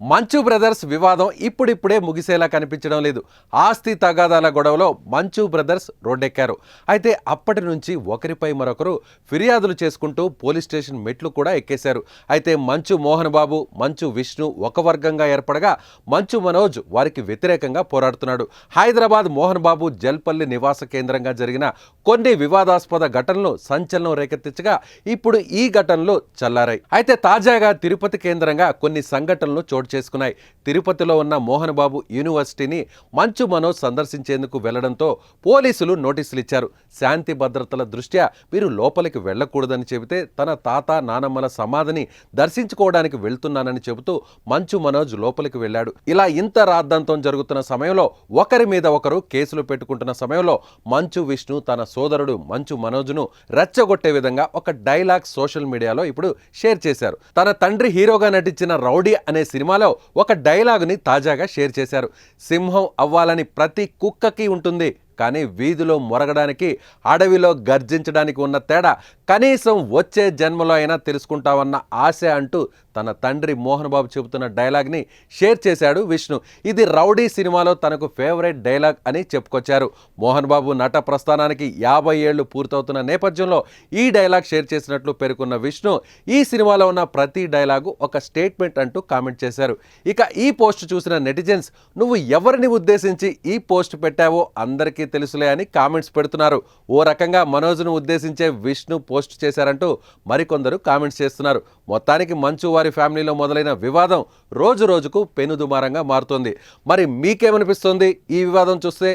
Manchu brothers వివాదం ఇప్పుడిప్పుడే ముగిసేలా కనిపించడం లేదు. ఆస్తి తగాదాల గొడవలో మంచు బ్రదర్స్ రోడ్డెక్కారు. అయితే అప్పటి నుంచి ఒకరిపై మరొకరు ఫిర్యాదులు చేసుకుంటూ పోలీస్ స్టేషన్ మెట్లు కూడా ఎక్కేశారు. అయితే మంచు మోహన్ బాబు మంచు విష్ణు ఒక వర్గంగా ఏర్పడగా మంచు మనోజ్ వారికి వ్యతిరేకంగా పోరాడుతున్నాడు. హైదరాబాద్ మోహన్ బాబు జల్పల్లి నివాస కేంద్రంగా జరిగిన కొన్ని వివాదాస్పద ఘటనలు సంచలనం రేకెత్తించగా ఇప్పుడు ఈ ఘటనలు చల్లారాయి. అయితే తాజాగా తిరుపతి కేంద్రంగా కొన్ని సంఘటనలు చోటు చేసుకున్నాయి. తిరుపతిలో ఉన్న మోహన్ బాబు యూనివర్సిటీని మంచు మనోజ్ సందర్శించేందుకు వెళ్ళడంతో పోలీసులు నోటీసులు ఇచ్చారు. శాంతి భద్రతల దృష్ట్యా మీరు లోపలికి వెళ్ళకూడదని చెబితే తన తాత నానమ్మల సమాధిని దర్శించుకోవడానికి వెళ్తున్నానని చెబుతూ మంచు మనోజ్ లోపలికి వెళ్ళాడు. ఇలా ఇంత రాద్ధాంతం జరుగుతున్న సమయంలో ఒకరి మీద ఒకరు కేసులు పెట్టుకుంటున్న సమయంలో మంచు విష్ణు తన సోదరుడు మంచు మనోజ్ను రెచ్చగొట్టే విధంగా ఒక డైలాగ్ సోషల్ మీడియాలో ఇప్పుడు షేర్ చేశారు. తన తండ్రి హీరోగా నటించిన రౌడీ అనే సినిమా సినిమాలో ఒక డైలాగుని తాజాగా షేర్ చేశారు. సింహం అవ్వాలని ప్రతి కుక్కకి ఉంటుంది కానీ వీధిలో మొరగడానికి అడవిలో గర్జించడానికి ఉన్న తేడా కనీసం వచ్చే జన్మలో అయినా తెలుసుకుంటామన్న ఆశ అంటూ తన తండ్రి మోహన్ బాబు చెబుతున్న డైలాగ్ని షేర్ చేశాడు విష్ణు. ఇది రౌడీ సినిమాలో తనకు ఫేవరెట్ డైలాగ్ అని చెప్పుకొచ్చారు. మోహన్ బాబు నట ప్రస్థానానికి యాభై ఏళ్ళు పూర్తవుతున్న నేపథ్యంలో ఈ డైలాగ్ షేర్ చేసినట్లు పేర్కొన్న విష్ణు ఈ సినిమాలో ఉన్న ప్రతి డైలాగు ఒక స్టేట్మెంట్ అంటూ కామెంట్ చేశారు. ఇక ఈ పోస్ట్ చూసిన నెటిజన్స్ నువ్వు ఎవరిని ఉద్దేశించి ఈ పోస్ట్ పెట్టావో అందరికీ తెలుసులే అని కామెంట్స్ పెడుతున్నారు. ఓ రకంగా మనోజ్ను ఉద్దేశించే విష్ణు పోస్ట్ చేశారంటూ మరికొందరు కామెంట్స్ చేస్తున్నారు. మొత్తానికి మంచు వారి ఫ్యామిలీలో మొదలైన వివాదం రోజు రోజుకు పెనుదుమారంగా మారుతోంది. మరి మీకేమనిపిస్తుంది? ఈ వివాదం చూస్తే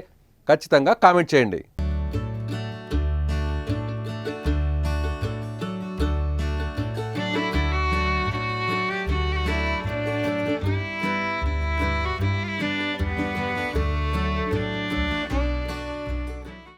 ఖచ్చితంగా కామెంట్ చేయండి.